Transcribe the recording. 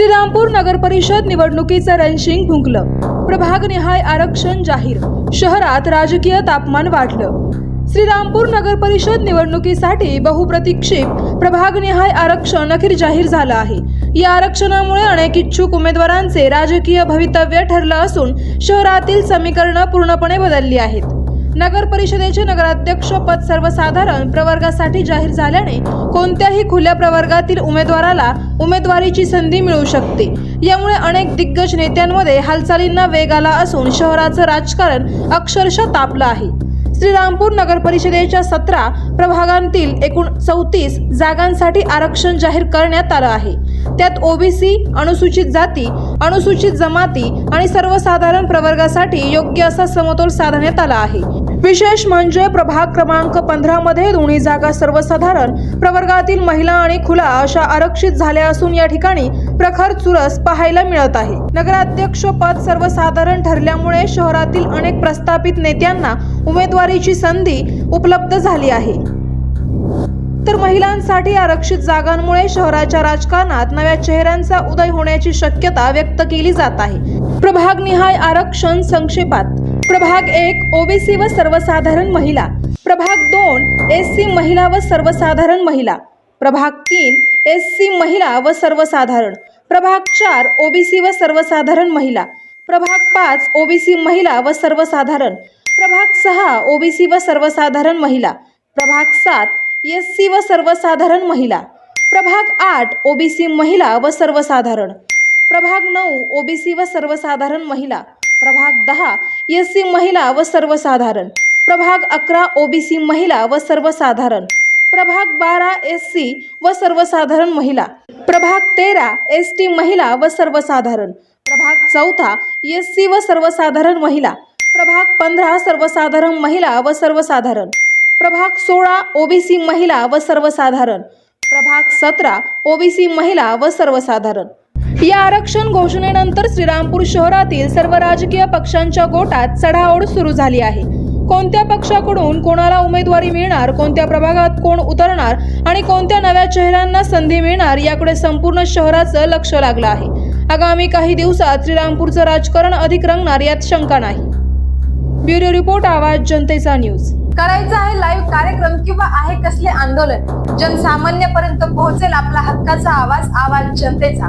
श्रीरामपूर नगर परिषद निवडणुकीचं रणशिंग फुंकलं प्रभागनिहाय आरक्षण जाहीर. शहरात राजकीय तापमान वाढलं. श्रीरामपूर नगर परिषद निवडणुकीसाठी बहुप्रतीक्षित प्रभागनिहाय आरक्षण अखेर जाहीर झालं आहे. या आरक्षणामुळे अनेक इच्छुक उमेदवारांचे राजकीय भवितव्य ठरलं असून शहरातील समीकरणं पूर्णपणे बदलली आहेत. नगर परिषदेचे नगराध्यक्ष पद सर्वसाधारण प्रवर्गासाठी जाहीर झाल्याने कोणत्याही खुल्या प्रवर्गातील उमेदवाराला उमेदवारीची संधी मिळू शकते. यामुळे अनेक दिग्गज नेत्यांमध्ये हालचालींना वेग आला असून शहराचं राजकारण अक्षरशः तापलं आहे. श्रीरामपूर नगर परिषदेच्या सतरा प्रभागांतील एकूण चौतीस जागांसाठी आरक्षण जाहीर करण्यात आलं आहे. त्यात ओबीसी अनुसूचित जाती अनुसूचित जमाती आणि सर्वसाधारण प्रवर्गासाठी योग्य असा समतोल साधण्यात आला आहे. विशेष म्हणजे प्रभाग क्रमांक पंधरा मध्ये दोन्ही जागा सर्वसाधारण प्रवर्गातील महिला आणि खुला अशा आरक्षित झाल्या असून या ठिकाणी प्रखर चुरस पाहायला मिळत आहे. नगराध्यक्ष पद सर्वसाधारण ठरल्यामुळे शहरातील अनेक प्रस्थापित नेत्यांना उमेदवारीची संधी उपलब्ध झाली आहे. तर महिलांसाठी आरक्षित जागांमुळे शहराच्या राजकारणात नव्या चेहऱ्यांचा उदय होण्याची शक्यता व्यक्त केली जात आहे. प्रभागनिहाय आरक्षण संक्षेपात. प्रभाग एक ओबीसी व सर्वसाधारण महिला. प्रभाग दोन एस सी महिला व सर्वसाधारण महिला. प्रभाग तीन एस सी महिला व सर्वसाधारण. प्रभाग चार ओबीसी व सर्वसाधारण महिला. प्रभाग पाच ओबीसी महिला व सर्वसाधारण. प्रभाग सहा ओबीसी व सर्वसाधारण महिला. प्रभाग सात एस सी व सर्वसाधारण महिला. प्रभाग आठ ओबीसी महिला व सर्वसाधारण. प्रभाग नऊ ओबीसी व सर्वसाधारण महिला. प्रभाग दहा एस सी महिला व सर्वसाधारण. प्रभाग अकरा ओबीसी महिला व सर्वसाधारण. प्रभाग बारा एस सी व सर्वसाधारण महिला. प्रभाग तेरा एस टी महिला व सर्वसाधारण. प्रभाग चौथा एस सी व सर्वसाधारण महिला. प्रभाग पंधरा सर्वसाधारण महिला व सर्वसाधारण. प्रभाग सोळा ओबीसी महिला व सर्वसाधारण. प्रभाग सतरा ओबीसी महिला व सर्वसाधारण. या आरक्षण घोषणेनंतर श्रीरामपूर शहरातील सर्व राजकीय पक्षांच्या गोटात चढाओढ सुरू झाली आहे. कोणत्या पक्षाकडून कोणाला उमेदवारी मिळणार कोणत्या प्रभागात कोण उतरणार आणि कोणत्या नव्या चेहऱ्यांना संधी मिळणार याकडे संपूर्ण शहराचं लक्ष लागलं आहे. आगामी काही दिवसात श्रीरामपूरचं राजकारण अधिक रंगणार यात शंका नाही. ब्युरो रिपोर्ट आवाज जनतेचा न्यूज. करायचं आहे लाईव्ह कार्यक्रम किंवा आहे कसले आंदोलन? जनसामान्यपर्यंत पोहोचेल आपला हक्काचा आवाज आवाज जनतेचा.